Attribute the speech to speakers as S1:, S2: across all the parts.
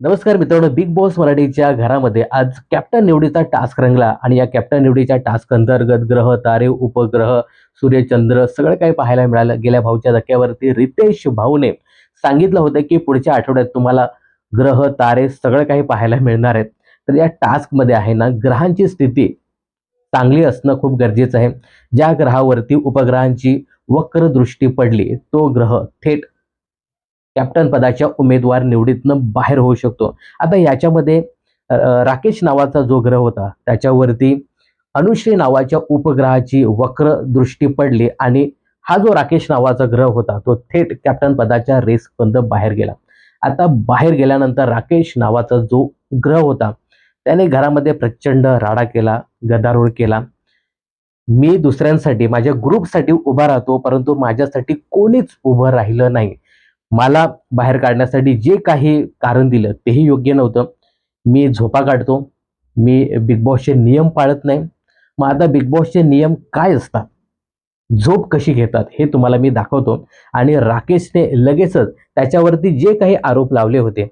S1: नमस्कार मित्रांनो big boss मराठीच्या घरामध्ये आज कॅप्टन निवडीचा टास्क रंगला आणि या कॅप्टन निवडीच्या टास्क अंतर्गत ग्रह तारे उपग्रह सूर्यचंद्र सगळं काही पाहायला मिळालं. गेल्या भाऊच्या धक्क्यावरती रितेश भाऊने सांगितलं होतं की पुढच्या आठवड्यात तुम्हाला ग्रह तारे सगळं काही पाहायला मिळणार आहेत. तर या टास्कमध्ये आहे ना ग्रहांची स्थिती चांगली असणं खूप गरजेचं आहे. ज्या ग्रहावरती उपग्रहांची वक्र दृष्टी पडली तो ग्रह थेट कॅप्टन पदाच्या उमेदवार निवडीतनं बाहेर होऊ शकतो. आता याच्यामध्ये राकेश नावाचा जो ग्रह होता त्याच्यावरती अनुश्री नावाच्या उपग्रहाची वक्र दृष्टी पडली आणि हा जो राकेश नावाचा ग्रह होता तो थेट कॅप्टन पदाच्या रेस बंद बाहेर गेला. आता बाहेर गेल्यानंतर राकेश नावाचा जो ग्रह होता त्याने घरामध्ये प्रचंड राडा केला गदारोळ केला. मी दुसऱ्यांसाठी माझ्या ग्रुपसाठी उभा राहतो परंतु माझ्यासाठी कोणीच उभं राहिलं नाही. मला बाहेर काढण्यासाठी जे काही कारण दिलं तेही योग्य नव्हतं. मी झोपा काढतो. मी बिग बॉसचे नियम पाळत नाही. मग आता बिग बॉसचे नियम काय असतात? झोप कशी घेतात हे तुम्हाला मी दाखवतो. आणि राकेशने लगेचच त्याच्यावरती जे काही आरोप लावले होते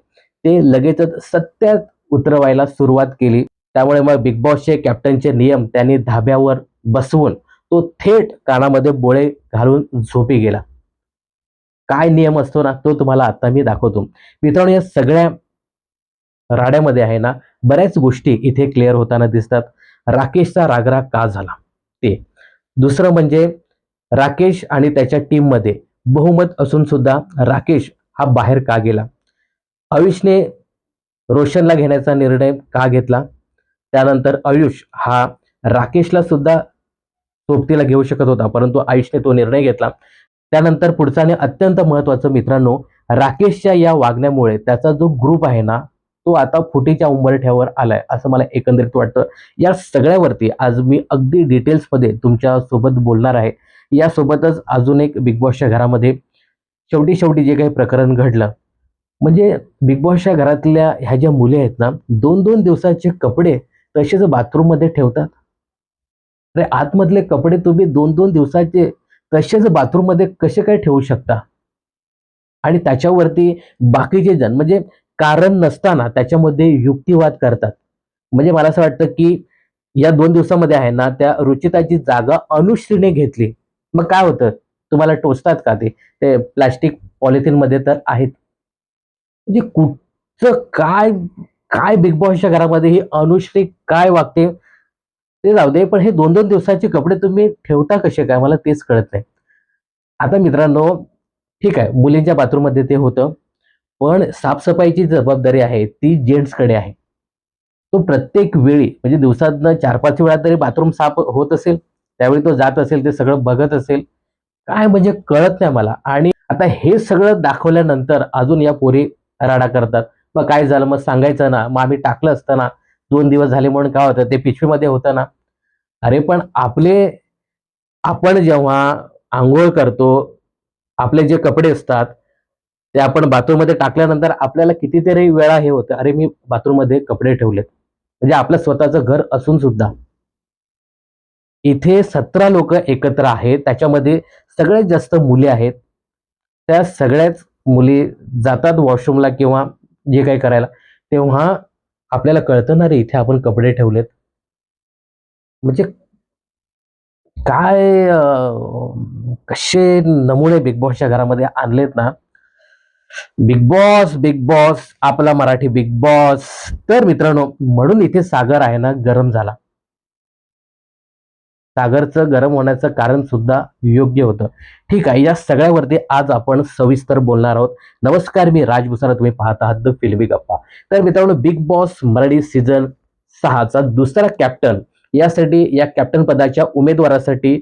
S1: ते लगेचच सत्यात उतरवायला सुरुवात केली. त्यामुळे मग बिग बॉसचे कॅप्टनचे नियम त्यांनी धाब्यावर बसवून तो थेट कानामध्ये बोळे घालून झोपी गेला. काय नियम असतो ना तो तुम्हाला आता मी दाखवतो. मित्रांनो या सगळ्या राड्यामध्ये आहे ना बऱ्याच गोष्टी इथे क्लिअर होताना दिसतात. राकेशचा रागराग का झाला? ते. दुसरं म्हणजे राकेश आणि त्याच्या टीममध्ये बहुमत असून सुद्धा राकेश हा बाहेर का गेला? आयुषने रोशनला घेण्याचा निर्णय का घेतला? त्यानंतर आयुष हा राकेशला सुद्धा सोबतीला घेऊ शकत होता परंतु आयुषने तो निर्णय घेतला. त्यानंतर पुढचा आणि अत्यंत महत्वाचं मित्रांनो राकेशच्या या वागण्यामुळे त्याचा जो ग्रुप आहे ना तो आता फुटीच्या उंबरठ्यावर आलाय असं मला एकंदरीत वाटतं. या सगळ्यावरती आज मी अगदी डिटेल्समध्ये तुमच्यासोबत बोलणार आहे. यासोबतच अजून एक बिग बॉसच्या घरामध्ये शेवटी शेवटी जे काही प्रकरण घडलं म्हणजे बिग बॉसच्या घरातल्या ह्या ज्या मुली आहेत ना दोन दोन दिवसाचे कपडे तसेच बाथरूममध्ये ठेवतात. अरे आतमधले कपडे तुम्ही दोन दोन दिवसाचे कशाच बाथरूममध्ये कसे काय ठेवू शकता? आणि त्याच्यावरती बाकीचे जण म्हणजे कारण नसताना त्याच्यामध्ये युक्तिवाद करतात. म्हणजे मला असं वाटतं की या दोन दिवसामध्ये आहे ना त्या रुचिताची जागा अनुश्रीने घेतली. मग काय होतं? तुम्हाला टोचतात का ते? ते प्लास्टिक पॉलिथिनमध्ये तर आहेत. म्हणजे कुठचं काय काय बिग बॉसच्या घरामध्ये ही अनुश्री काय वागते? ते जाऊ दे पण हे दोन दोन दिवसाचे कपडे तुम्ही ठेवता कसे काय? मला तेच कळत नाही. आता मित्रांनो ठीक आहे मुलींच्या बाथरूममध्ये ते होतं पण साफसफाईची जबाबदारी आहे ती जेंट्सकडे आहे. तो प्रत्येक वेळी म्हणजे दिवसातनं चार पाच वेळा तरी बाथरूम साफ होत असेल त्यावेळी तो जात असेल ते सगळं बघत असेल काय म्हणजे कळत नाही मला. आणि आता हे सगळं दाखवल्यानंतर अजून या पोरी राडा करतात. मग काय झालं? मग सांगायचं ना मग आम्ही टाकलं असताना दोन दिवस झाले म्हणून काय होतं ते पिशवीमध्ये होतं ना. अरे पण आपले आपण जेव्हा आंघोळ करतो आपले जे कपडे असतात ते आपण बाथरूममध्ये टाकल्यानंतर आपल्याला कितीतरी वेळा हे होतं अरे मी बाथरूममध्ये कपडे ठेवलेत. म्हणजे आपलं स्वतःचं घर असून सुद्धा. इथे सतरा लोक एकत्र आहेत त्याच्यामध्ये सगळ्यात जास्त मुले आहेत. त्या सगळ्याच मुली जातात वॉशरूमला किंवा जे काही करायला तेव्हा आपल्याला कळतं ना रे इथे आपण कपडे ठेवलेत. म्हणजे काय कसे नमुने बिग बॉसच्या घरामध्ये आणलेत ना. बिग बॉस बिग बॉस आपला मराठी बिग बॉस तर मित्रांनो म्हणून इथे सागर आहे ना गरम झाला. सागरचं गरम होण्याचं कारण सुद्धा योग्य होतं. ठीक आहे या सगळ्यावरती आज आपण सविस्तर बोलणार आहोत. नमस्कार मी राज भुसारा. तुम्ही पाहत आहात द फिल्मी गप्पा. तर मित्रांनो बिग बॉस मराठी सीझन सहाचा दुसरा कॅप्टन यासाठी या कॅप्टन पदाच्या उमेदवारासाठी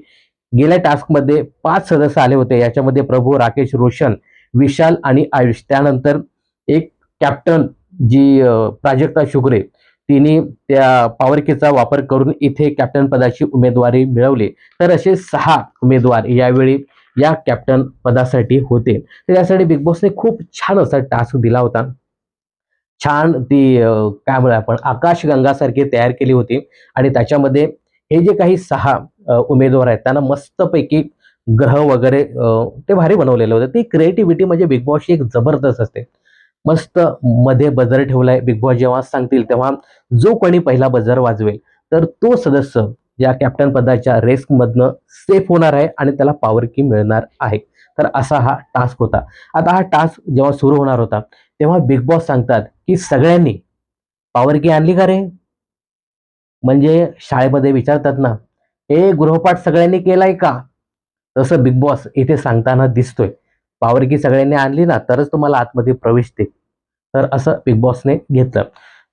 S1: गेल्या टास्कमध्ये पाच सदस्य आले होते. याच्यामध्ये प्रभू राकेश रोशन विशाल आणि आयुष. त्यानंतर एक कॅप्टन जी प्राजक्ता शुक्रे. तिने त्या पॉवरकीचा वापर करून इथे कॅप्टन पदाची उमेदवारी मिळवली. तर असे सहा उमेदवार यावेळी या कॅप्टन पदासाठी होते. तर यासाठी बिग बॉसने खूप छान असा टास्क दिला होता. छान ती काय म्हणूया आपण आकाशगंगासारखी तयार केली होती. आणि त्याच्यामध्ये हे जे काही सहा उमेदवार आहेत त्यांना मस्तपैकी ग्रह वगैरे ते भारी बनवलेलं होतं. ती क्रिएटिव्हिटी म्हणजे बिग बॉसची एक जबरदस्त असते. मस्त मध्ये बजर ठेवलाय. बिग बॉस जेव्हा सांगतील तेव्हा जो कोणी पहिला बजर वाजवेल तर तो सदस्य या कॅप्टन पदाच्या रेस्क मधनं सेफ होणार आहे आणि त्याला पॉवर की मिळणार आहे. तर असा हा टास्क होता. आता हा टास्क जेव्हा सुरू होणार होता तेव्हा बिग बॉस सांगतात की सगळ्यांनी पॉवर की आणली का रे? म्हणजे शाळेमध्ये विचारतात ना हे गृहपाठ सगळ्यांनी केलाय का? तसं बिग बॉस इथे सांगताना दिसतोय. पावरकी सगळ्यांनी आणली ना तरच तुम्हाला आतमध्ये प्रवेश दे तर असं बिग बॉसने घेतलं.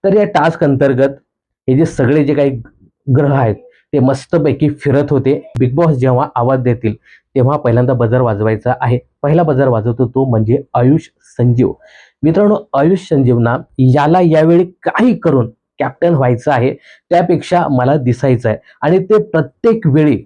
S1: तर या टास्क अंतर्गत हे जे सगळे जे काही ग्रह आहेत ते मस्तपैकी फिरत होते. बिग बॉस जेव्हा आवाज देतील तेव्हा पहिल्यांदा बजर वाजवायचा आहे. पहिला बजर वाजवतो तो म्हणजे आयुष संजीव. मित्रांनो आयुष संजीवना याला यावेळी काही करून कॅप्टन व्हायचं आहे त्यापेक्षा मला दिसायचं आहे. आणि ते प्रत्येक वेळी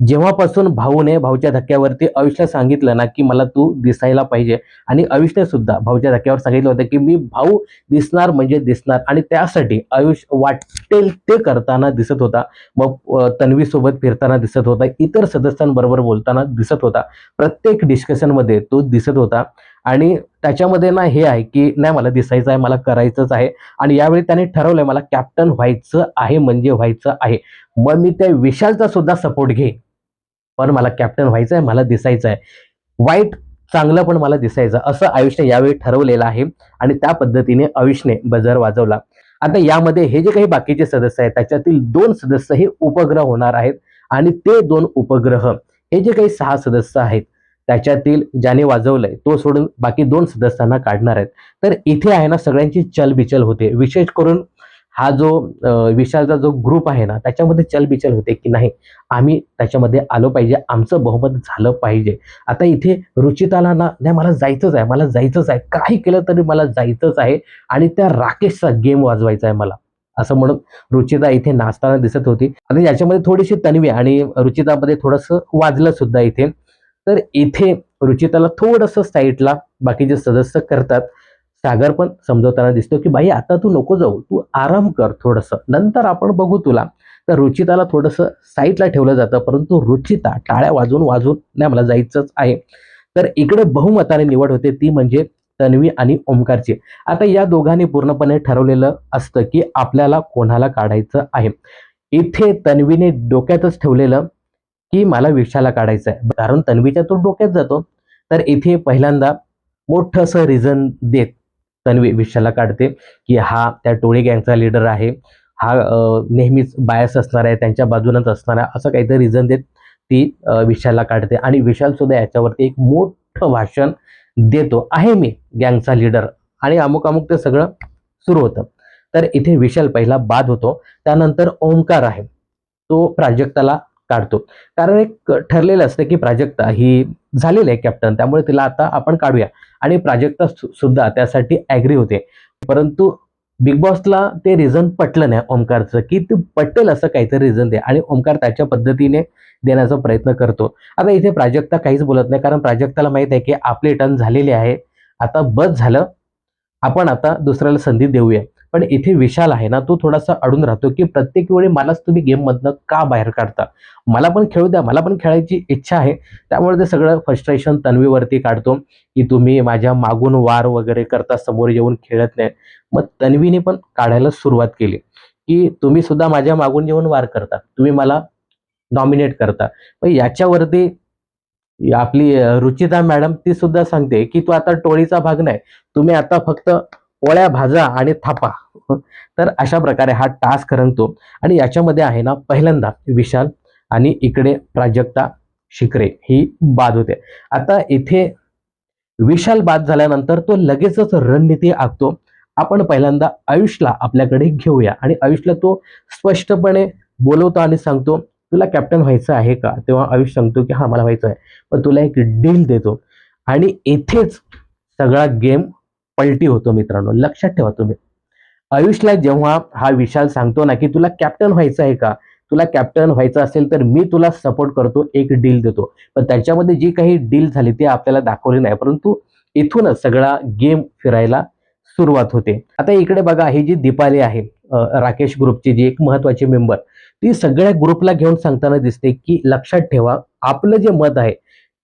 S1: जेव्हापासून भाऊने भाऊच्या धक्क्यावरती आयुषला सांगितलं ना की मला तू दिसायला पाहिजे. आणि आयुषने सुद्धा भाऊच्या धक्क्यावर सांगितलं होतं की मी भाऊ दिसणार म्हणजे दिसणार. आणि त्यासाठी आयुष वाटेल ते करताना दिसत होता. मग तन्वीसोबत फिरताना दिसत होता. इतर सदस्यांबरोबर बोलताना दिसत होता. प्रत्येक डिस्कशनमध्ये तो दिसत होता. आणि त्याच्यामध्ये ना हे आहे की नाही मला दिसायचं आहे मला करायचंच आहे. आणि यावेळी त्याने ठरवलंय मला कॅप्टन व्हायचं आहे म्हणजे व्हायचं आहे. मग मी त्या विशालचा सुद्धा सपोर्ट घे. पण मला कॅप्टन व्हायचं आहे मला दिसायचं आहे वाईट चांगलं पण मला दिसायचं. असं आयुषने यावेळी ठरवलेलं आहे आणि त्या पद्धतीने आयुषने बजर वाजवला. आता यामध्ये हे जे काही बाकीचे सदस्य आहेत त्याच्यातील दोन सदस्य हे उपग्रह होणार आहेत आणि ते दोन उपग्रह हे जे काही सहा सदस्य आहेत त्याच्यातील ज्याने वाजवलंय तो सोडून बाकी दोन सदस्यांना काढणार आहेत. तर इथे आहे ना सगळ्यांची चलबिचल होते. विशेष करून हा जो विशालचा जो ग्रुप आहे ना त्याच्यामध्ये चलबिचल होते की नाही? आम्ही त्याच्यामध्ये आलो पाहिजे. आमचं बहुमत झालं पाहिजे. आता इथे रुचिताला ना नाही मला जायचंच आहे. मला जायचंच आहे. काही केलं तरी मला जायचंच आहे. आणि त्या राकेशचा गेम वाजवायचा आहे मला. असं म्हणून रुचिता इथे नाचताना दिसत होती. आता याच्यामध्ये थोडीशी तन्वी आणि रुचितामध्ये थोडंसं वाजलं सुद्धा इथे. तर इथे रुचिताला थोडंसं साईडला बाकीचे सदस्य करतात. सागर पण समजवताना दिसतो की बाई आता तू नको जाऊ तू आराम कर थोडंसं. नंतर आपण बघू तुला. तर रुचिताला थोडंसं साईडला ठेवलं जातं परंतु रुचिता टाळ्या वाजून वाजवून नाही मला जायचंच आहे. तर इकडे बहुमताने निवड होते ती म्हणजे तन्वी आणि ओमकारची. आता या दोघांनी पूर्णपणे ठरवलेलं असतं की आपल्याला कोणाला काढायचं आहे. इथे तन्वीने डोक्यातच ठेवलेलं की मला विषाला काढायचं आहे. कारण तन्वीच्या तो डोक्यात जातो. तर इथे पहिल्यांदा मोठं असं रिझन देत तन्वी विशाला काढते की हा त्या टोळी गँगचा लीडर आहे. हा नेहमीच बायस असणार आहे त्यांच्या बाजूनच असणार आहे असं काहीतरी रिझन देत ती विशालला काढते. आणि विशाल सुद्धा याच्यावरती एक मोठं भाषण देतो. आहे मी गँगचा लीडर आणि अमुक अमुक ते सगळं सुरू होतं. तर इथे विशाल पहिला बाद होतो. त्यानंतर ओंकार आहे. तो प्राजक्ताला काढतो. कारण एक ठरलेलं असतं की प्राजक्ता ही झालेलं आहे कॅप्टन त्यामुळे तिला आता आपण काढूया. आणि प्राजक्ता सु- सुद्धा त्यासाठी ॲग्री होते. परंतु बिग बॉसला ते रिझन पटलं नाही ओमकारचं की ते पटेल असं काहीतरी रिझन दे. आणि ओमकार त्याच्या पद्धतीने देण्याचा प्रयत्न करतो. आता इथे प्राजक्ता काहीच बोलत नाही कारण प्राजक्ताला माहीत आहे की आपले टर्न झालेले आहे. आता बस झालं. आपण आता दुसऱ्याला संधी देऊया. पण इथे विशाल आहे ना तो थोडासा अडून राहतो की प्रत्येक वेळी मलाच तुम्ही गेम मधनं का बाहेर काढता? मला पण खेळू द्या मला पण खेळायची इच्छा आहे. त्यामुळे ते सगळं फ्रस्ट्रेशन तन्वीवरती काढतो की तुम्ही माझ्या मागून वार वगैरे करता समोर येऊन खेळत नाही. मग तन्वीने पण काढायला सुरुवात केली की तुम्ही सुद्धा माझ्या मागून येऊन वार करता तुम्ही मला नॉमिनेट करता. मग याच्यावरती आपली रुचिता मॅडम ती सुद्धा सांगते की तू आता टोळीचा भाग नाही तुम्ही आता फक्त पोळ्या भाजा आणि थापा. तर अशा प्रकारे हा टास्क रंगतो. आणि याच्यामध्ये आहे ना पहिल्यांदा विशाल आणि इकडे प्राजक्ता शिकरे ही बाद होते. आता इथे विशाल बाद झाल्यानंतर तो लगेचच रणनीती आखतो. आपण पहिल्यांदा आयुषला आपल्याकडे घेऊया. आणि आयुषला तो स्पष्टपणे बोलवतो आणि सांगतो तुला कॅप्टन व्हायचं आहे का? तेव्हा आयुष सांगतो की हा मला व्हायचं आहे. पण तुला एक डील देतो. आणि इथेच सगळा गेम पलटी होतो मित्रांनो. लक्षात ठेवा तुम्ही. आयुषला जेव्हा हा विशाल सांगतो ना की तुला कॅप्टन व्हायचं आहे का? तुला कॅप्टन व्हायचं असेल तर मी तुला सपोर्ट करतो एक डील देतो. पण त्याच्यामध्ये जी काही डील झाली ती आपल्याला दाखवली नाही. परंतु इथूनच सगळा गेम फिरायला सुरुवात होते. आता इकडे बघा ही जी दीपाली आहे राकेश ग्रुपची जी एक महत्वाची मेंबर ती सगळ्या ग्रुपला घेऊन सांगताना दिसते की लक्षात ठेवा आपलं जे मत आहे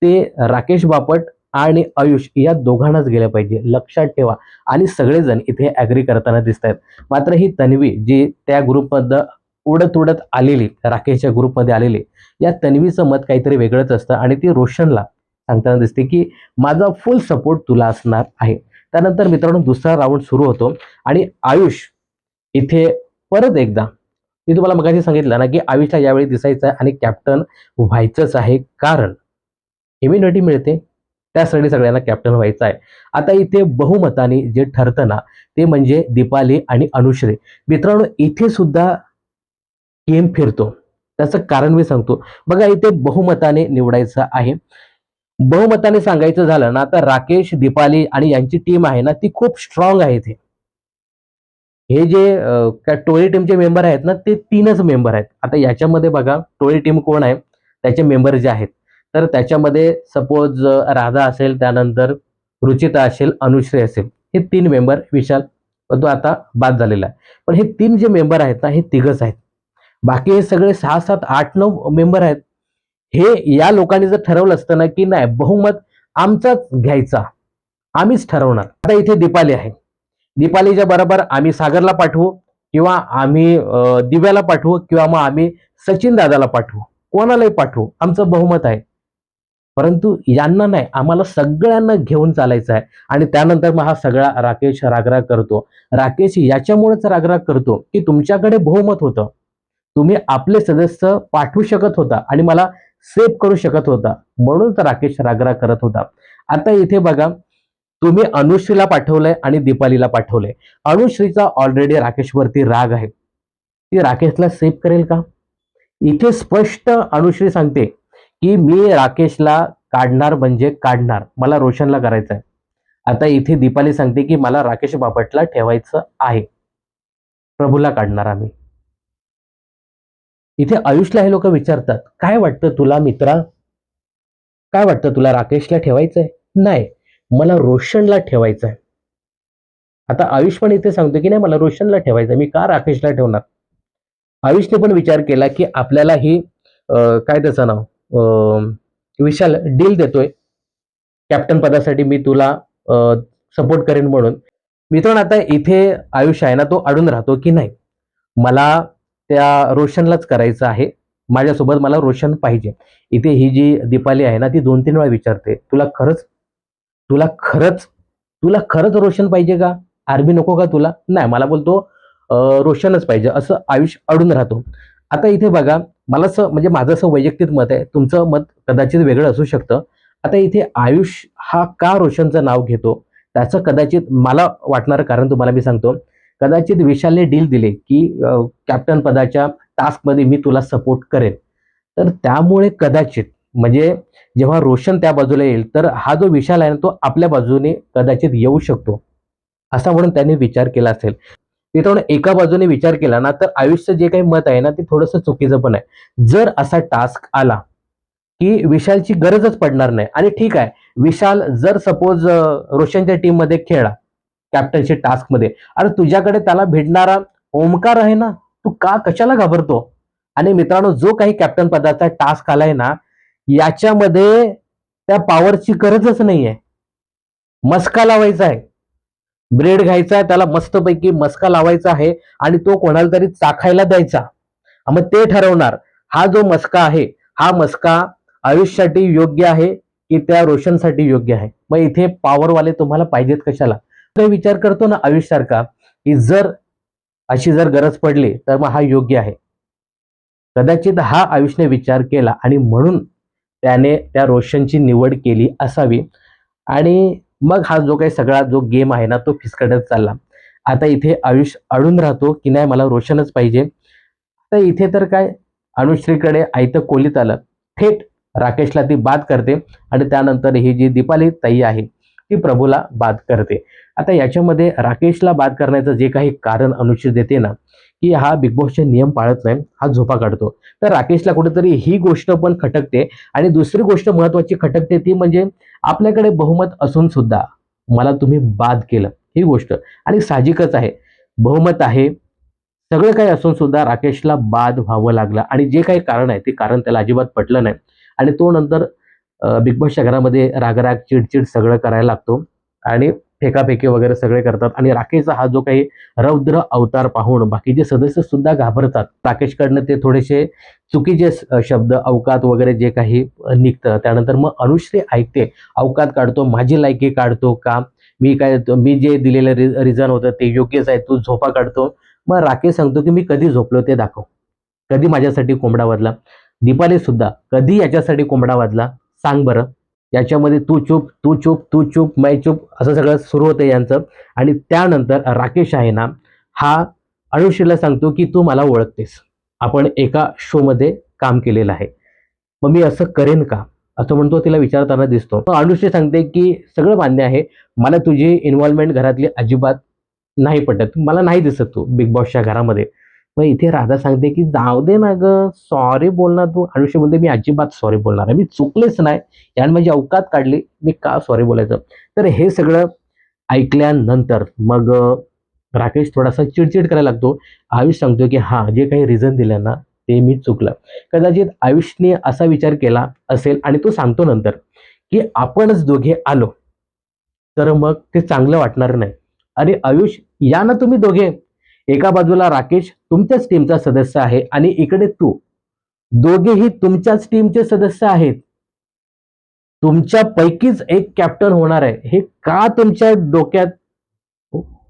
S1: ते राकेश बापट आणि आयुष या दोघांनाच गेल्या पाहिजे. लक्षात ठेवा. आणि सगळेजण इथे ॲग्री करताना दिसत आहेत मात्र ही तन्वी जी त्या ग्रुपमधनं उडत उडत आलेली राकेशच्या ग्रुपमध्ये आलेली या तन्वीचं मत काहीतरी वेगळंच असतं. आणि ती रोशनला सांगताना दिसते की माझा फुल सपोर्ट तुला असणार आहे. त्यानंतर मित्रांनो दुसरा राऊंड सुरू होतो. आणि आयुष इथे परत एकदा मी तुम्हाला मगाशी सांगितलं ना की आयुषला यावेळी दिसायचं आहे आणि कॅप्टन व्हायचंच आहे. कारण इम्युनिटी मिळते. त्यासाठी सगळ्यांना कॅप्टन व्हायचं आहे. आता इथे बहुमताने जे ठरतं ना ते म्हणजे दीपाली आणि अनुश्री. मित्रांनो इथे सुद्धा गेम फिरतो. त्याचं कारण मी सांगतो. बघा इथे बहुमताने निवडायचं आहे. बहुमताने सांगायचं झालं ना आता राकेश दीपाली आणि यांची टीम आहे ना ती खूप स्ट्रॉंग आहे इथे. हे जे काय टोळी टीमचे मेंबर आहेत ना ते तीनच मेंबर आहेत. आता याच्यामध्ये बघा टोळी टीम कोण आहे? त्याचे मेंबर जे आहेत. तर त्याच्यामध्ये सपोज राधा असेल त्यानंतर रुचिता असेल अनुश्री असेल हे तीन मेंबर विशाल तो आता बाद झालेला आहे. पण हे तीन जे मेंबर आहेत ना हे तिघच आहेत. बाकी हे सगळे सहा सात आठ नऊ मेंबर आहेत. हे या लोकांनी जर ठरवलं असतं ना की नाही बहुमत आमचाच घ्यायचा. आम्हीच ठरवणार. आता इथे दीपाली आहे. दीपालीच्या बरोबर आम्ही सागरला पाठवू किंवा आम्ही दिव्याला पाठवू किंवा मग आम्ही सचिन दादाला पाठवू. कोणालाही पाठवू. आमचं बहुमत आहे. परंतु यांना नाही आम्हाला सगळ्यांना घेऊन चालायचं आहे. आणि त्यानंतर मग हा सगळा राकेश रागराग करतो. राकेश याच्यामुळेच रागराग करतो की तुमच्याकडे बहुमत होतं. तुम्ही आपले सदस्य पाठवू शकत होता आणि मला सेव्ह करू शकत होता. म्हणून तर राकेश रागराग करत होता. आता इथे बघा तुम्ही अनुश्रीला पाठवलंय आणि दीपालीला पाठवलंय. अनुश्रीचा ऑलरेडी राकेशवरती राग आहे. ती राकेशला सेव्ह करेल का? इथे स्पष्ट अनुश्री सांगते की मी राकेशला काढणार म्हणजे काढणार. मला रोशनला करायचं आहे आता इथे दीपाली सांगते की मला राकेश बापटला ठेवायचं आहे. प्रभूला काढणार आम्ही. इथे आयुषला हे लोक विचारतात काय वाटतं तुला मित्रा? काय वाटतं तुला राकेशला ठेवायचंय? नाही मला रोशनला ठेवायचं आहे आता आयुष पण इथे सांगतो की नाही मला रोशनला ठेवायचं मी का राकेशला ठेवणार? आयुषने पण विचार केला की आपल्याला ही काय त्याचं नाव? विशाल डील देतोय. कॅप्टन पदासाठी मी तुला सपोर्ट करेन म्हणून. मित्रांनो आता इथे आयुष्य आहे ना तो अडून राहतो की नाही? मला त्या रोशनलाच करायचं आहे. माझ्यासोबत मला रोशन पाहिजे. इथे ही जी दीपाली आहे ना ती दोन तीन वेळा विचारते तुला खरंच तुला खरंच तुला खरंच रोशन पाहिजे का? आर्मी नको का तुला? नाही मला बोलतो रोशनच पाहिजे. असं आयुष्य अडून राहतो. आता इथे बघा मला असं म्हणजे माझं असं वैयक्तिक मत आहे तुमचं मत कदाचित वेगळं असू शकतं. आता इथे आयुष हा का रोशनचं नाव घेतो? त्याचं कदाचित मला वाटणारं कारण तुम्हाला मी सांगतो. कदाचित विशालने डील दिले की कॅप्टन पदाच्या टास्कमध्ये मी तुला सपोर्ट करेन. तर त्यामुळे कदाचित म्हणजे जेव्हा रोशन त्या बाजूला येईल तर हा जो विशाल आहे ना तो आपल्या बाजूने कदाचित येऊ शकतो. असा म्हणून त्यांनी विचार केला असेल. मित्रांनो एका बाजूने विचार केला ना तर आयुष्य जे काही मत आहे ना ते थोडंसं चुकीचं पण आहे. जर असा टास्क आला की विशालची गरजच पडणार नाही आणि ठीक आहे विशाल जर सपोज रोशनच्या टीममध्ये खेळला कॅप्टनशिप टास्कमध्ये अरे तुझ्याकडे त्याला भेटणारा ओमकार आहे ना तू का कशाला घाबरतो? आणि मित्रांनो जो काही कॅप्टन पदाचा टास्क आलाय ना याच्यामध्ये त्या पॉवरची गरजच नाहीये. मस्का लावायचा आहे. ब्रेड घ्यायचा आहे त्याला मस्तपैकी मस्का लावायचा आहे आणि तो कोणाला तरी चाखायला द्यायचा. मग ते ठरवणार हा जो मस्का आहे हा मस्का आयुष्यासाठी योग्य आहे की त्या रोशनसाठी योग्य आहे? मग इथे पॉवरवाले तुम्हाला पाहिजेत कशाला? काही विचार करतो ना आयुष्यासारखा की जर अशी जर गरज पडली तर मग हा योग्य आहे. कदाचित हा आयुषने विचार केला आणि म्हणून त्याने त्या रोशनची निवड केली असावी. आणि मग हा जो काही सगळा जो गेम आहे ना तो फिसकटत चालला. आता इथे आयुष अडून राहतो की नाही मला रोशनच पाहिजे. तर इथे तर काय अनुश्रीकडे आयतं कोलीत आलं. थेट राकेशला ती बाद करते आणि त्यानंतर ही जी दीपाली ताई आहे ती प्रभूला बाद करते. आता याच्यामध्ये राकेशला बाद करण्याचं जे काही कारण अनुश्री देते ना की हा बिग बॉसचे नियम पाळत नाही हा झोपा काढतो. तर राकेशला कुठेतरी ही गोष्ट पण खटकते आणि दुसरी गोष्ट महत्वाची खटकते ती म्हणजे आपल्याकडे बहुमत असून सुद्धा मला तुम्ही बाद केलं ही गोष्ट. आणि साहजिकच आहे. बहुमत आहे सगळं काही असून सुद्धा राकेशला बाद व्हावं लागलं आणि जे काही कारण आहे ते कारण त्याला अजिबात पटलं नाही. आणि तो नंतर बिग बॉसच्या घरामध्ये रागराग चिडचिड सगळं करायला लागतो. आणि फेकाफेकी वगैरे सगळे करतात. आणि राकेशचा हा जो काही रौद्र अवतार पाहून बाकीचे सदस्य सुद्धा घाबरतात. राकेशकडनं ते थोडेसे चुकीचे शब्द अवकात वगैरे जे काही निघतं त्यानंतर मग अनुश्री ऐकते. अवकात काढतो माझी लायकी काढतो का? मी काय मी जे दिलेलं रि रिझन होतं ते योग्यच आहे तू झोपा काढतो. मग राकेश सांगतो की मी कधी झोपलो ते दाखव. कधी माझ्यासाठी कोंबडा वाजला? दीपाली सुद्धा कधी याच्यासाठी कोंबडा वाजला? सांग बरं. याच्यामध्ये तू चूप तू चूप तू चूप मै चूप असं सगळं सुरू होतं यांचं. आणि त्यानंतर राकेश आहे ना हा अनुश्रीला सांगतो की तू मला ओळखतेस. आपण एका शोमध्ये काम केलेलं आहे. मग मी असं करेन का? असं म्हणतो तिला विचारताना दिसतो. मग अनुश्री सांगते की सगळं मान्य आहे. मला तुझी इन्व्हॉल्वमेंट घरातली अजिबात नाही पटत. मला नाही दिसत तू बिग बॉसच्या घरामध्ये. मग इथे राधा सांगते की जाऊ दे ना ग सॉरी बोलणार तू. आयुष्य बोलते मी अजिबात सॉरी बोलणार आहे मी चुकलेच नाही. याने माझी अवकात काढली. मी का सॉरी बोलायचं? तर हे सगळं ऐकल्यानंतर मग राकेश थोडासा चिडचिड करायला लागतो. आयुष सांगतो की हा जे काही रिझन दिलं ना ते मी चुकलं. कदाचित आयुषने असा विचार केला असेल आणि तो सांगतो नंतर की आपणच दोघे आलो तर मग ते चांगलं वाटणार नाही. अरे आयुष या ना तुम्ही दोघे. एका बाजूला राकेश तुमच्याच टीमचा सदस्य आहे आणि इकडे तू. दोघेही तुमच्याच टीमचे सदस्य आहेत. तुमच्या पैकीच एक कॅप्टन होणार आहे. हे का तुमच्या डोक्यात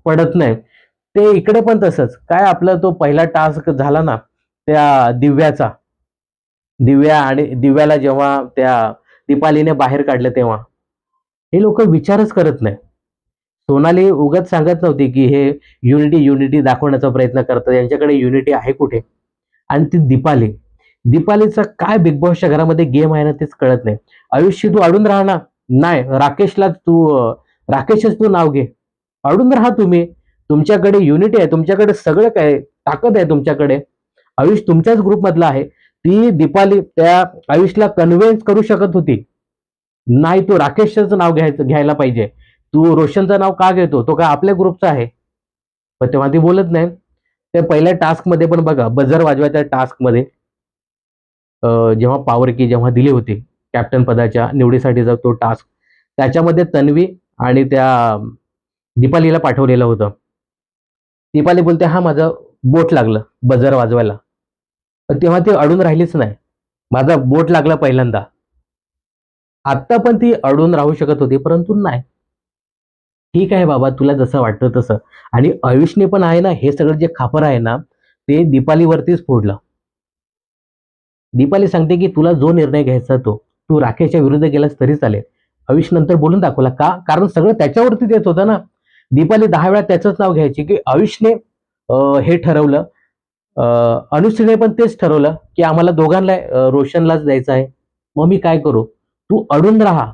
S1: पडत नाही? ते इकडे पण तसंच. काय आपला तो पहिला टास्क झाला ना त्या दिव्याचा. दिव्या आणि दिव्याला जेव्हा त्या दीपालीने बाहेर काढलं तेव्हा. हे लोक विचारच करत नाही. सोनाली उगत सांगत नव्हती की हे युनिटी युनिटी दाखवण्याचा प्रयत्न करतात. यांच्याकडे युनिटी आहे कुठे? आणि ती दीपाली. दीपालीचा काय बिग बॉसच्या घरामध्ये गेम आहे ना तेच कळत नाही. आयुष्य तू अडून राहा ना नाही. राकेशला तू राकेशच तू नाव घे. अडून राहा तुम्ही. तुमच्याकडे युनिटी आहे. तुमच्याकडे सगळं काय ताकद आहे तुमच्याकडे. आयुष तुमच्याच ग्रुपमधला आहे. ती दीपाली त्या आयुषला कन्व्हिन्स करू शकत होती. नाही तू राकेशचं नाव घ्यायचं घ्यायला पाहिजे. तू रोशनचं नाव का घेतो? तो काय आपल्या ग्रुपचा आहे? पण तेव्हा ती बोलत नाही. ते पहिल्या टास्कमध्ये पण बघा बजर वाजवायच्या टास्कमध्ये जेव्हा पॉवर की जेव्हा दिली होती कॅप्टन पदाच्या निवडीसाठीचा तो टास्क त्याच्यामध्ये तन्वी आणि त्या दीपालीला पाठवलेलं होतं. दीपाली बोलते हा माझं बोट लागलं बजर वाजवायला. पण तेव्हा ती अडून राहिलीच नाही. माझा बोट लागला पहिल्यांदा. आत्ता पण ती अडून राहू शकत होती परंतु नाही. ठीक आहे बाबा तुला जसं वाटतं तसं. आणि आयुषने पण आहे ना हे सगळं जे खापर आहे ना ते दीपालीवरतीच फोडलं. दीपाली सांगते की तुला जो निर्णय घ्यायचा तो तू राकेशच्या विरुद्ध गेलास तरी चालेल. आयुष नंतर बोलून दाखवला का? कारण सगळं त्याच्यावरती देत होतं ना. दीपाली दहा वेळा त्याचंच नाव घ्यायची की आयुषने हे ठरवलं. अनुश्रीने पण तेच ठरवलं की आम्हाला दोघांना रोशनलाच द्यायचं आहे. मग मी काय करू? तू अडून राहा.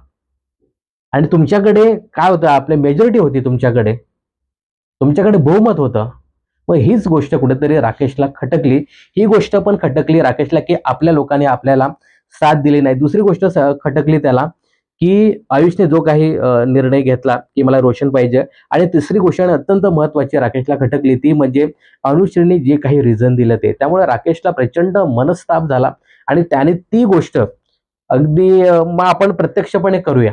S1: आणि तुमच्याकडे काय होतं? आपली मेजॉरिटी होती तुमच्याकडे. तुमच्याकडे बहुमत होतं. मग हीच गोष्ट कुठेतरी राकेशला खटकली. ही गोष्ट पण खटकली राकेशला की आपल्या लोकांनी आपल्याला साथ दिली नाही. दुसरी गोष्ट खटकली त्याला की आयुषने जो काही निर्णय घेतला की मला रोशन पाहिजे. आणि तिसरी गोष्ट आणि अत्यंत महत्वाची राकेशला खटकली ती म्हणजे अनुश्रीने जे काही रिझन दिलं ते. त्यामुळे राकेशला प्रचंड मनस्ताप झाला. आणि त्याने ती गोष्ट अगदी मग आपण प्रत्यक्षपणे करूया.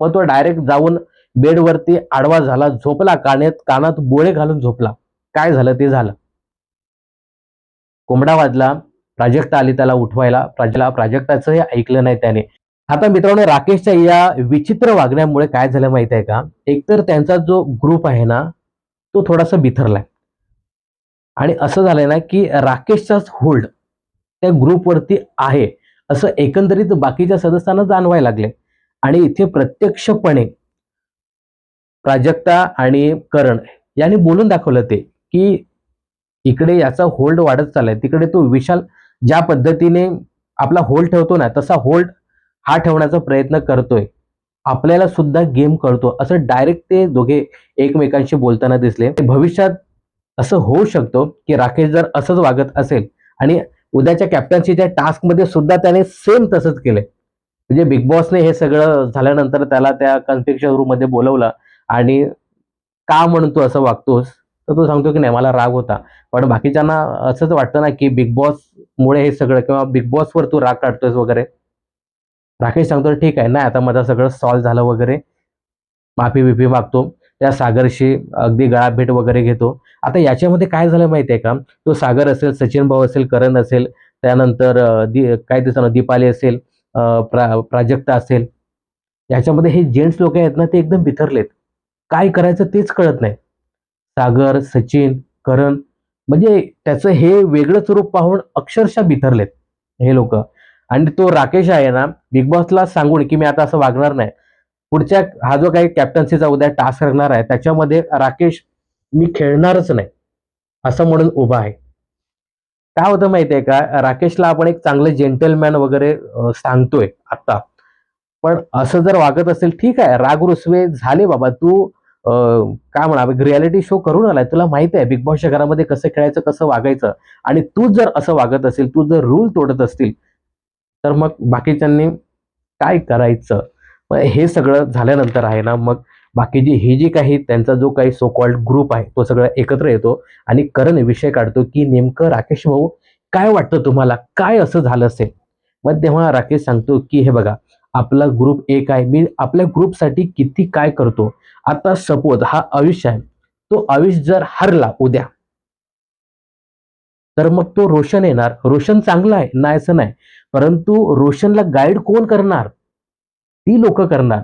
S1: मग तो डायरेक्ट जाऊन बेडवरती आडवा झाला झोपला कानात कानात बोळे घालून झोपला. काय झालं? ते झालं. कोंबडा वाजला. प्राजक्ता आली त्याला उठवायला. प्राजला प्राजक्ताचं हे ऐकलं नाही त्याने. आता मित्रांनो राकेशच्या या विचित्र वागण्यामुळे काय झालं माहीत आहे का? एकतर त्यांचा जो ग्रुप आहे ना तो थोडासा बिथरलाय. आणि असं झालंय ना की राकेशचाच होल्ड त्या ग्रुपवरती आहे. असं एकंदरीत बाकीच्या सदस्यांना जाणवायला लागले आणि इथे प्रत्यक्षपणे प्राजक्ता आणि करण यांनी बोलून दाखवलं ते की इकडे याचा होल्ड वाढत चाललाय. तिकडे तो विशाल ज्या पद्धतीने आपला होल्ड ठेवतो ना तसा होल्ड हा ठेवण्याचा प्रयत्न करतोय. आपल्याला सुद्धा गेम कळतो. असं डायरेक्ट ते दोघे एकमेकांशी बोलताना दिसले. भविष्यात असं होऊ शकतो की राकेश जर असंच वागत असेल आणि उद्याच्या कॅप्टन्सीच्या टास्कमध्ये सुद्धा त्याने सेम तसंच केलंय. म्हणजे बिग बॉसने हे सगळं झाल्यानंतर त्याला त्या कन्फेक्शन रूममध्ये बोलवलं आणि का म्हणून तू असं वागतोस? तर तो सांगतो की नाही मला राग होता. पण बाकीच्यांना असंच वाटतं ना की बिग बॉस मुळे हे सगळं किंवा बिग बॉसवर तू राग काढतोयस वगैरे? राकेश सांगतो ठीक आहे नाही आता माझं सगळं सॉल्व झालं वगैरे. माफी बिफी मागतो. त्या सागरशी अगदी गळाभेट वगैरे घेतो. आता याच्यामध्ये काय झालं माहिती आहे का? तो सागर असेल सचिन भाऊ असेल करण असेल त्यानंतर दि काय त्याचं दीपाली असेल प्रा प्राजक्ता असेल. याच्यामध्ये हे जेंट्स लोक आहेत ना ते एकदम बिथरलेत. काय करायचं तेच कळत नाही. सागर सचिन करण म्हणजे त्याचं हे वेगळंच रूप पाहून अक्षरशः बिथरलेत हे लोक. आणि तो राकेश आहे ना बिग बॉसला सांगून की मी आता असं वागणार नाही. पुढच्या हा जो काही कॅप्टन्सीचा उद्या टास्क राहणार आहे त्याच्यामध्ये राकेश मी खेळणारच नाही. असं म्हणून उभा आहे. काय होतं माहितीये का? राकेशला आपण एक चांगलं जेंटलमॅन वगैरे सांगतोय आता. पण असं जर वागत असेल ठीक आहे. राग रुसवे झाले बाबा तू काय म्हणा रियालिटी शो करून आलाय. तुला माहिती आहे बिग बॉसच्या घरामध्ये कसं खेळायचं कसं वागायचं. आणि तू जर असं वागत असेल तू जर रूल तोडत असतील तर मग बाकीच्यांनी काय करायचं? हे सगळं झाल्यानंतर आहे ना मग बाकीची ही जी काही त्यांचा जो काही सो कॉल्ड ग्रुप आहे तो सगळं एकत्र येतो आणि करण विषय काढतो की नेमकं राकेश भाऊ काय वाटतं तुम्हाला? काय असं झालं असेल? मग तेव्हा राकेश सांगतो की हे बघा आपला ग्रुप एक आहे. मी आपल्या ग्रुपसाठी किती काय करतो? आता सपोज हा आयुष्य आहे. तो आयुष जर हरला उद्या तर मग तो रोशन येणार. रोशन चांगला आहे नाही असं नाही. परंतु रोशनला गाईड कोण करणार? ती लोक करणार.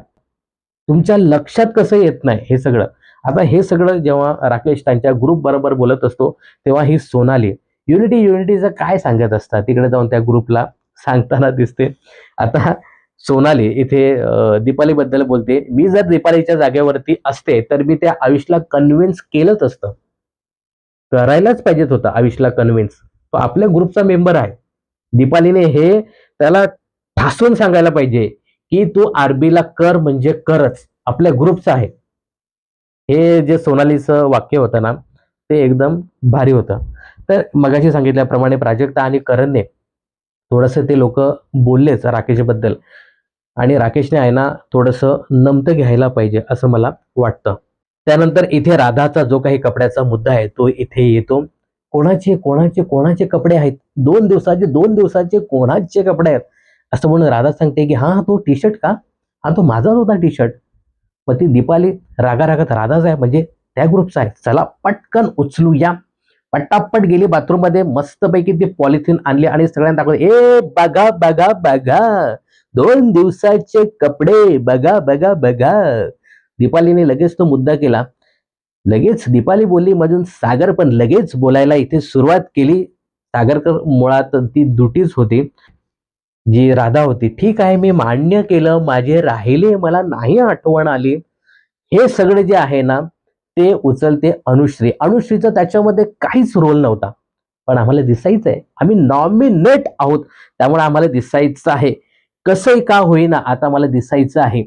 S1: तुमच्या लक्षात कसं येत नाही हे सगळं? आता हे सगळं जेव्हा राकेश त्यांच्या ग्रुप बरोबर बोलत असतो तेव्हा ही सोनाली युनिटी युनिटीचं काय सांगत असतात? तिकडे जाऊन त्या ग्रुपला सांगताना दिसते. आता सोनाली इथे दीपालीबद्दल बोलते. मी जर दीपालीच्या जागेवरती असते तर मी त्या आयुषला कन्व्हिन्स केलंच असतं. करायलाच पाहिजेत होतं आयुषला कन्व्हिन्स तो आपल्या ग्रुपचा मेंबर आहे. दीपालीने हे त्याला ठासून सांगायला पाहिजे. की तू आरबीला कर म्हणजे करच. आपल्या ग्रुपचं आहे हे जे सोनालीचं वाक्य होतं ना ते एकदम भारी होतं. तर मगाशी सांगितल्याप्रमाणे प्राजक्ता आणि करणने थोडंसं ते लोक बोललेच राकेशबद्दल. आणि राकेशने आहे ना थोडंसं नमतं घ्यायला पाहिजे असं मला वाटतं. त्यानंतर इथे राधाचा जो काही कपड्याचा मुद्दा आहे तो इथे येतो. कोणाचे कोणाचे कोणाचे कपडे आहेत? दोन दिवसाचे दोन दिवसाचे कोणाचे कपडे आहेत? असं म्हणून राधा सांगते की हा तो टी शर्ट का? हा तो माझाच होता टी शर्ट मग ती दीपाली रागारागात राधाच आहे म्हणजे त्या ग्रुपचा आहे. चला पटकन उचलू या पटापट गेली बाथरूममध्ये मस्तपैकी ती पॉलिथिन आणली आणि सगळ्यांना दाखवले ए बघा बघा बघा. दोन दिवसाचे कपडे. बघा बघा बघा. दीपालीने लगेच तो मुद्दा केला. लगेच दीपाली बोलली मधून सागर पण लगेच बोलायला इथे सुरुवात केली. सागरकर मुळात ती दुटीच होती. जी राधा होती ठीक आहे मी मान्य केलं माझे राहिले मला नाही आठवण आली. हे सगळे जे आहे ना ते उचलते अनुश्री. अनुश्रीचं त्याच्यामध्ये काहीच रोल नव्हता. पण आम्हाला दिसायचं आहे आम्ही नॉमिनेट आहोत. त्यामुळे आम्हाला दिसायचं आहे. कसंही का होईना आता मला दिसायचं आहे.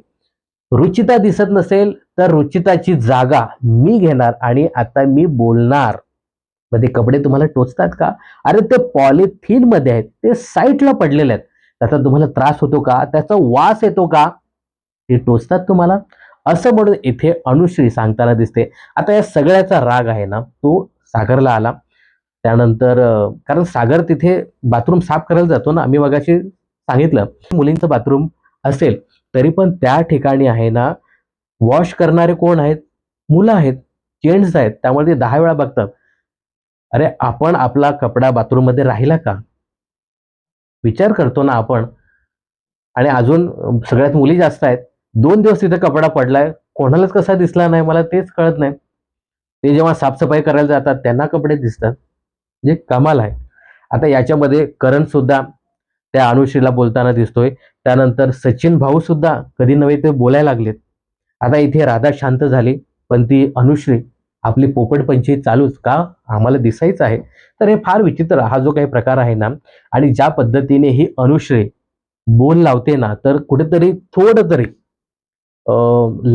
S1: रुचिता दिसत नसेल तर रुचिताची जागा मी घेणार आणि आता मी बोलणार. मग ते कपडे तुम्हाला टोचतात का? अरे ते पॉलिथिनमध्ये आहेत. ते साईटला पडलेले आहेत. त्याचा तुम्हाला त्रास होतो का? त्याचा वास येतो का? ते टोचतात तुम्हाला? असं म्हणून इथे अनुश्री सांगताना दिसते. आता या सगळ्याचा राग आहे ना तो सागरला आला. त्यानंतर कारण सागर तिथे बाथरूम साफ करायला जातो ना आम्ही मगाशी सांगितलं. मुलींचं बाथरूम असेल तरी पण त्या ठिकाणी आहे ना वॉश करणारे कोण आहेत? मुलं आहेत जेंट्स आहेत. त्यामुळे ते दहा वेळा बघतात. अरे आपण आपला कपडा बाथरूममध्ये राहिला का? विचार करतो ना आपण. आणि अजून सगळ्यात मुली जास्त आहेत. दोन दिवस तिथे कपडा पडलाय. कोणालाच कसा दिसला नाही मला तेच कळत नाही. ते जेव्हा साफसफाई करायला जातात त्यांना कपडे दिसतात. जे कमाल आहे. आता याच्यामध्ये करण सुद्धा त्या अनुश्रीला बोलताना दिसतोय. त्यानंतर सचिन भाऊ सुद्धा कधी नव्हे ते बोलायला लागलेत. आता इथे राधा शांत झाली पण ती अनुश्री आपली पोपटपंची चालूच का आम्हाला दिसायचं आहे? तर हे फार विचित्र हा जो काही प्रकार आहे ना आणि ज्या पद्धतीने ही अनुश्री बोल लावते ना तर कुठेतरी थोडं तरी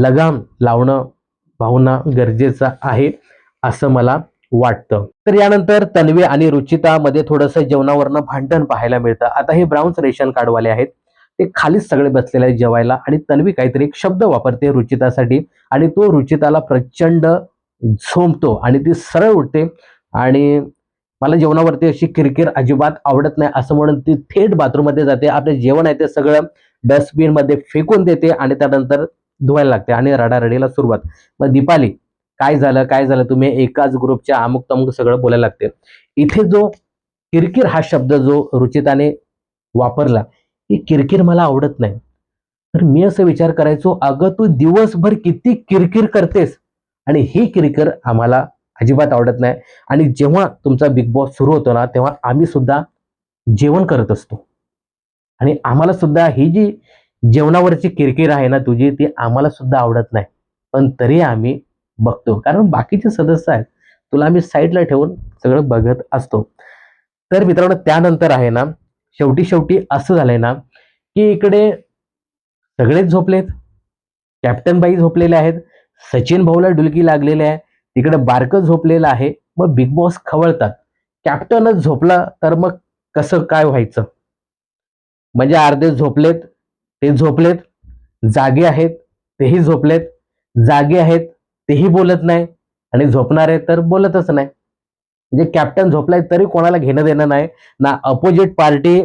S1: लगाम लावणं भावना गरजेचं आहे असं मला वाटतं. तर यानंतर तन्वी आणि रुचितामध्ये थोडंसं जेवणावरनं भांडण पाहायला मिळतं. आता हे ब्राऊन्स रेशन कार्डवाले आहेत. ते खालीच सगळे बसलेले आहेत जेवायला आणि तन्वी काहीतरी एक शब्द वापरते रुचितासाठी आणि तो रुचिताला प्रचंड झोंबतो आणि ती सरळ उठते आणि मला जेवणावरती अशी किरकिर अजिबात आवडत नाही असं म्हणून ती थेट बाथरूममध्ये जाते. आपलं जेवण आहे ते सगळं डस्टबिनमध्ये फेकून देते आणि त्यानंतर धुवायला लागते आणि रडारडीला सुरुवात. मग दीपाली काय झालं काय झालं? तुम्ही एकाच ग्रुपच्या अमुक तमुक सगळं बोलायला लागते. इथे जो किरकिर हा शब्द जो रुचिताने वापरला की किरकिर मला आवडत नाही. तर मी असं विचार करायचो अगं तू दिवसभर किती किरकिर करतेस? आणि ही किरकिर आम्हाला अजिबात आवडत नाही. आणि जेव्हा तुमचा बिग बॉस सुरू होतो ना तेव्हा आम्ही सुद्धा जेवण करत असतो. आणि आम्हाला सुद्धा ही जी जेवणावरची किरकिर आहे ना तुझी ती आम्हाला सुद्धा आवडत नाही. पण तरी आम्ही बघतो. कारण बाकीचे सदस्य आहेत तुला आम्ही साईडला ठेवून सगळं बघत असतो. तर मित्रांनो त्यानंतर आहे ना शेवटी शेवटी असं झालंय ना की इकडे सगळेच झोपलेत. कॅप्टन बाई झोपलेले आहेत. सचिन भाऊला डुलकी लागलेली आहे. तिकडे बारकं झोपलेलं आहे. मग बिग बॉस खवळतात. कॅप्टनच झोपला तर मग कसं काय व्हायचं? म्हणजे अर्धे झोपलेत ते झोपलेत जागे आहेत तेही झोपलेत जागे आहेत तेही बोलत नाही आणि झोपणारे तर बोलतच नाही. म्हणजे कॅप्टन झोपलाय तरी कोणाला घेणं देणं नाही. ना अपोजिट पार्टी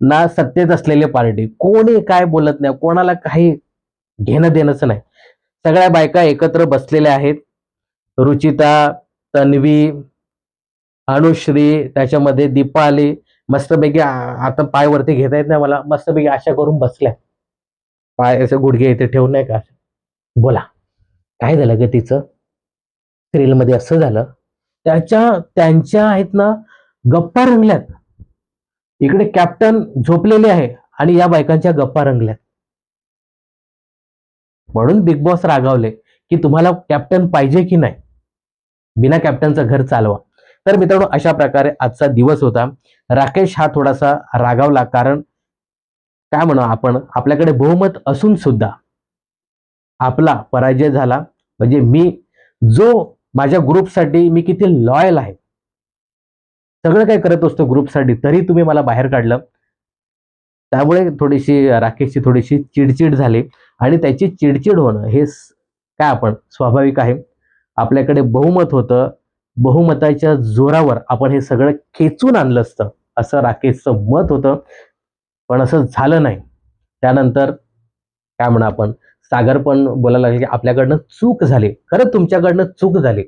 S1: ना सत्तेत असलेली पार्टी कोणी काय बोलत नाही कोणाला काही घेणं देणंच नाही. सगळ्या बायका एकत्र बसलेल्या आहेत. रुचिता तन्वी अनुश्री त्याच्यामध्ये दीपाली मस्तपैकी आता पाय वरती घेता येत नाही मला. मस्तपैकी अशा करून बसल्या. पाय असं गुडघे इथे ठेवून नाही का बोला. काय झालं ग तिचं? सिरियल असं झालं. त्याच्या त्यांच्या आहेत ना गप्पा रंगल्यात. इकडे कॅप्टन झोपलेले आहे आणि या बायकांच्या गप्पा रंगल्यात. म्हणून बिग बॉस रागावले की तुम्हाला कॅप्टन पाहिजे की नाही? बिना कॅप्टनचं घर चालवा. तर मित्रांनो अशा प्रकारे आजचा दिवस होता. राकेश हा थोडासा रागावला कारण काय म्हणू आपण आपल्याकडे बहुमत असून सुद्धा आपला पराजय झाला. म्हणजे मी जो माझ्या ग्रुपसाठी मी किती लॉयल आहे सगळं काय करत असतो ग्रुपसाठी तरी तुम्ही मला बाहेर काढलं. त्यामुळे थोडीशी राकेशची थोडीशी चिडचिड झाली. आणि त्याची चिडचिड होणं हे काय आपण स्वाभाविक आहे. आपल्याकडे बहुमत होतं. बहुमताच्या जोरावर आपण हे सगळं खेचून आणलं असतं. असं राकेशचं मत होतं. पण असं झालं नाही. त्यानंतर काय म्हणा आपण सागर पण बोलायला लागले की आपल्याकडनं चूक झाली. खरं तुमच्याकडनं चूक झाली.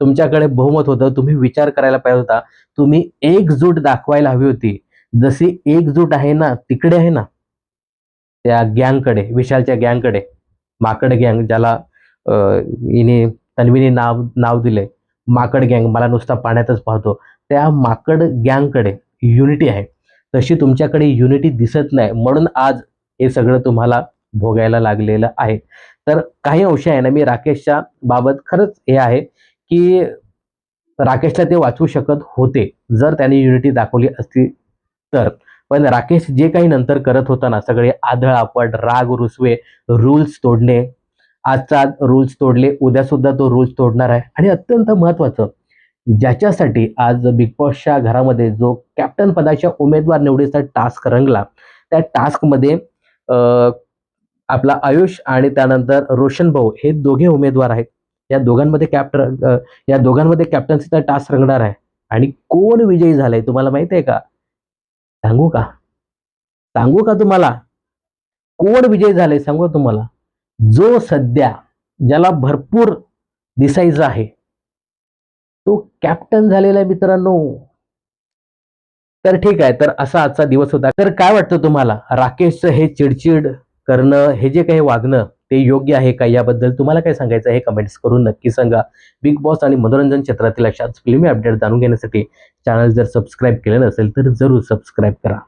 S1: तुमच्याकडे बहुमत होतं. तुम्ही विचार करायला पाहिजे होता. तुम्ही एकजूट दाखवायला हवी होती. जशी एकजूट आहे ना तिकडे आहे ना त्या गँगकडे विशालच्या गँगकडे माकड गँग ज्याला हिने तन्वीने नाव नाव दिले. माकड गँग मला नुसता पाण्यातच पाहतो. त्या माकड गँगकडे युनिटी आहे. तशी तुमच्याकडे युनिटी दिसत नाही. म्हणून आज हे सगळं तुम्हाला भोगायला लागलेलं आहे. तर काही अंश आहे ना मी राकेशच्या बाबत खरंच हे आहे की राकेशला ते वाचवू शकत होते. जर त्याने युनिटी दाखवली असती तर पण राकेश जे काही नंतर करत होता ना सगळे आधळ आपट राग रुसवे रूल्स तोडणे. आजचा रूल्स तोडले उद्या सुद्धा तो रूल्स तोडणार आहे. आणि अत्यंत महत्वाचं ज्याच्यासाठी आज बिग बॉसच्या घरामध्ये जो कॅप्टन पदाच्या उमेदवार निवडीचा टास्क रंगला त्या टास्कमध्ये आपला आयुष आणि त्यानंतर रोशन भाऊ हे दोघे उमेदवार आहेत. या दोघांमध्ये कॅप्टन या दोघांमध्ये कॅप्टन्सीचा टास्क रंगणार आहे. आणि कोण विजयी झालाय तुम्हाला माहीत आहे का? सांगू का? सांगू का तुम्हाला? कोण विजय झाले सांगू तुम्हाला? जो सध्या ज्याला भरपूर दिसायचा आहे. तो कॅप्टन झालेला आहे मित्रांनो. तर ठीक आहे तर असा आजचा दिवस होता. तर काय वाटतं तुम्हाला? राकेशचं हे चिडचिड करणं हे जे काही वागणं ते योग्य आहे का याबद्दल तुम्हाला काय सांगायचं आहे कमेंट्स करून नक्की सांगा. बिग बॉस आणि मनोरंजन क्षेत्रातील अशाच फिल्मी अपडेट जाणून घेण्यासाठी चॅनल जर सबस्क्राईब केलं नसेल तर जरूर सबस्क्राईब करा.